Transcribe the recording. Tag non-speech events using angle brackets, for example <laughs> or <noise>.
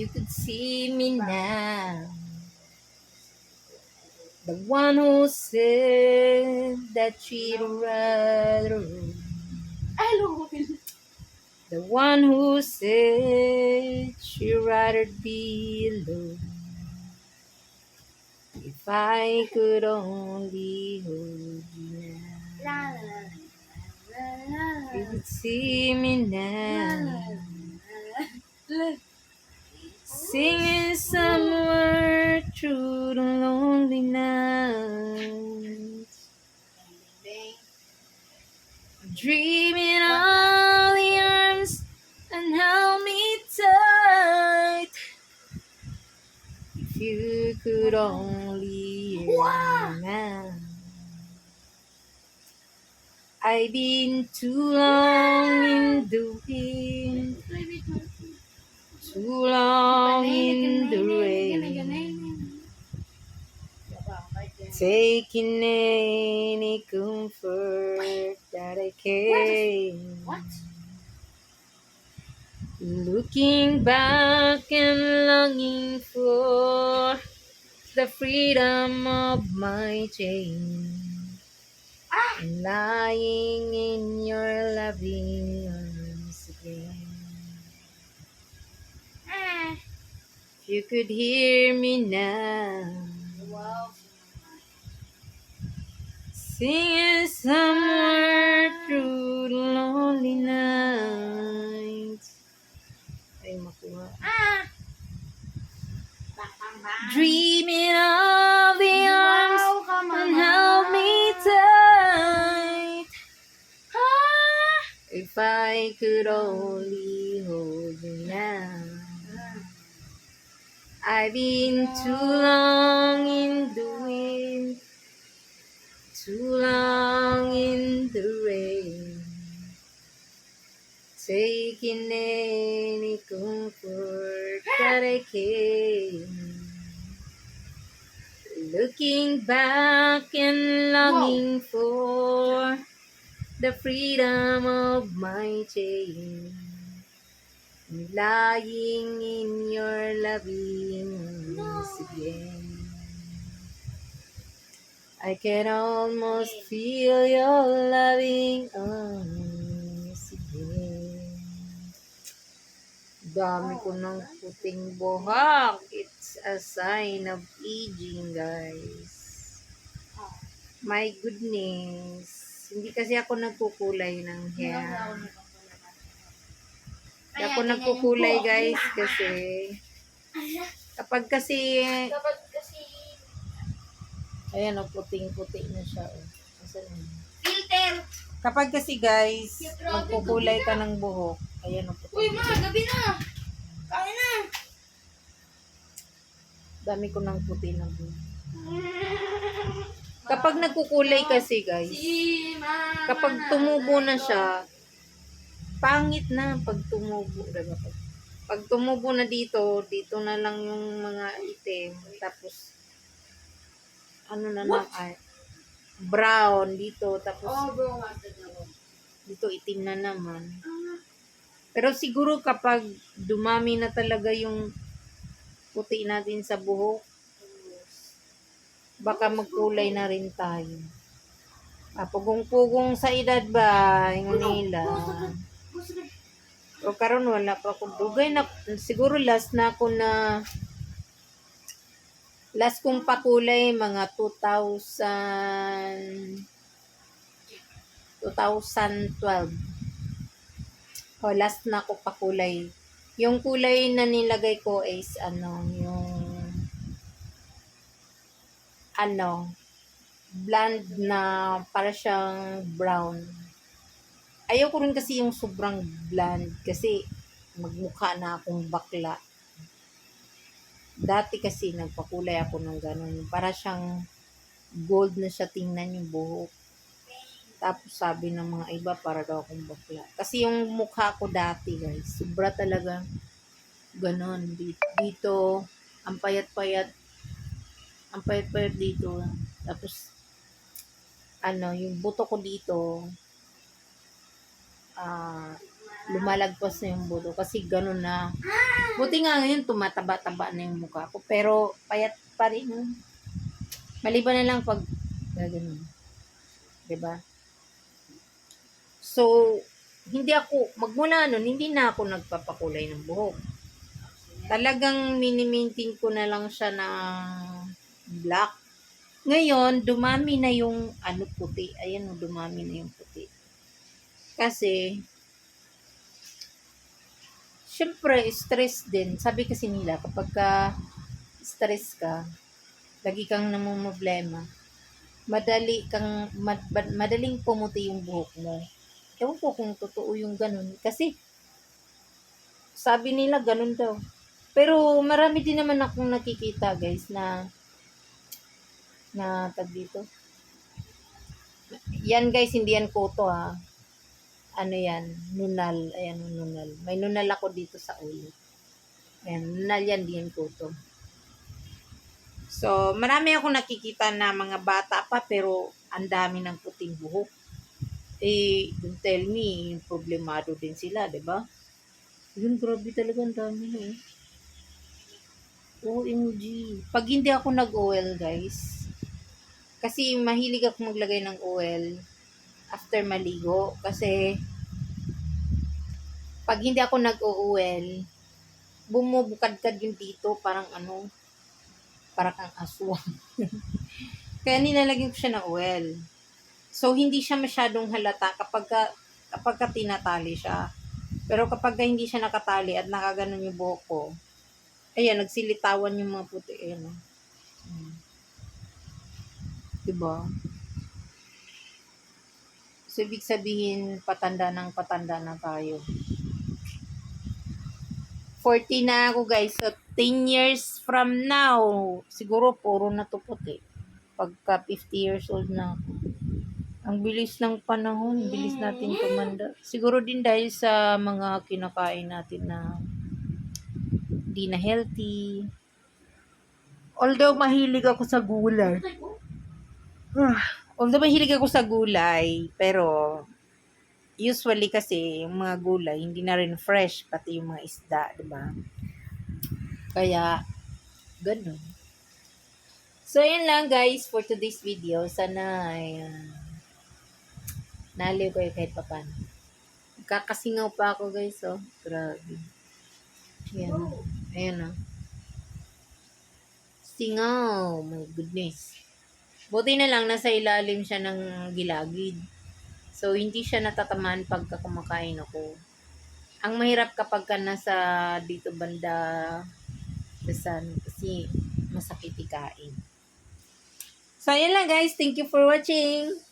you could see me now. The one who said that she'd rather. Ay, lungkot The one who said she'd rather be alone. If I could only hold you now. You could see me now. Singing somewhere through the lonely night. Dreaming all the arms and held me tight. If you could only hear Wow. now. I've been too long in the wind, too long in the rain. Taking any comfort that I can. What? Looking back and longing for the freedom of my chain. Ah! Lying in your loving you could hear me now. Singing somewhere through the lonely night. Ay, makuha. Bang, bang. Dreaming of the arms Wow, and held me tight. If I could only hold you. I've been too long in the wind, too long in the rain, taking any comfort that I can. Looking back and longing for the freedom of my chain. Lying in your loving arms again. I can almost feel your loving arms again. Dami ko ng puting buhak. It's a sign of aging, guys. My goodness. Hindi kasi ako nagkukulay ng hair. Hindi ako nagkukulay guys kasi kapag kasi Dapat kasi ayan o puting-puti na siya oh. Asan na? filter. Kapag kasi guys magkukulay ka ng buhok ayan o Uy, puting. ma, gabi na. Kain na. Dami ko ng puti na buhok. <laughs> Kapag nagkukulay kasi guys kapag tumubo na siya pangit na pag tumubo diba? Pag, pag tumubo na dito dito na lang yung mga itim tapos ano na lang ay brown dito tapos Oh, bro, what dito itim na naman. Pero siguro kapag dumami na talaga yung puti natin sa buhok, baka magkulay na rin tayo. Ah, pugong-pugong sa edad ba, yung nila. O karon wala pa ako dugay na siguro last na ako na last kong pakulay mga 2000 2012 o last na ako pakulay. Yung kulay na nilagay ko is ano yung ano blonde na para siyang brown ayaw ko rin kasi yung sobrang blonde kasi magmukha na akong bakla. Dati kasi nagpakulay ako ng ganun. Para siyang gold na siya tingnan yung buhok. Tapos sabi ng mga iba para daw akong bakla. Kasi yung mukha ko dati guys sobra talaga ganon dito, dito ang payat-payat ang payat-payat dito. Tapos ano yung buto ko dito ah lumalagpas na yung buto kasi ganun na. Buti nga ngayon tumataba-taba na yung mukha ko pero payat pa rin. Maliban na lang pag ganun. 'Di ba? So, hindi ako, magmula nun, hindi na ako nagpapakulay ng buhok. Talagang mini-maintain ko na lang siya ng black. Ngayon, dumami na yung ano puti. Ayan dumami na yung puti. Kasi, syempre, stress din. Sabi kasi nila, kapag ka stress ka, lagi kang namumblema, madali kang, mad, mad- madaling pumuti yung buhok mo. Ewan ko kung totoo yung ganun. Kasi, sabi nila ganun daw. Pero marami din naman akong nakikita guys na na tag dito. Yan guys, hindi yan koto ha. Ano yan? Nunal. Ayan, nunal. May nunal ako dito sa ulo. Ayan, nunal yan, di yan koto. So, marami akong nakikita na mga bata pa pero ang dami ng puting buhok. Eh, don't tell me, problemado din sila, di ba? Yun, grabe talaga ang dami na eh. OMG. Pag hindi ako nag-oil, guys, kasi mahilig ako maglagay ng oil after maligo. Kasi, pag hindi ako nag-oil, bumubukad-kad yung dito, parang ano, parang kang aswang. <laughs> Kaya nilalagyan ko siya ng oil. So, hindi siya masyadong halata kapag ka, kapag ka tinatali siya. Pero kapag ka hindi siya nakatali at nakaganon yung buhok ko, ayan, nagsilitawan yung mga puti. Ayan, oh. Hmm. Diba? So, ibig sabihin, patanda ng patanda na tayo. 40 na ako, guys. So, 10 years from now, siguro puro na to puti. Pagka 50 years old na ako. Ang bilis ng panahon, bilis natin tumanda. Siguro din dahil sa mga kinakain natin na di na healthy. Although mahilig ako sa gulay. Ah, Although mahilig ako sa gulay, pero usually kasi yung mga gulay hindi na rin fresh pati yung mga isda, 'di ba? Kaya ganun. So, yun lang guys for today's video. Sana ay ah, naliw kayo kahit papan. Kakasingaw pa ako guys, oh. Grabe. Ayan. Ayan, oh. Singaw. My goodness. Buti na lang nasa ilalim siya ng gilagid. So, hindi siya natatamaan pagka kumakain ako. Ang mahirap kapag ka nasa dito banda sa sun kasi masakit ikain. So, ayan lang guys. Thank you for watching.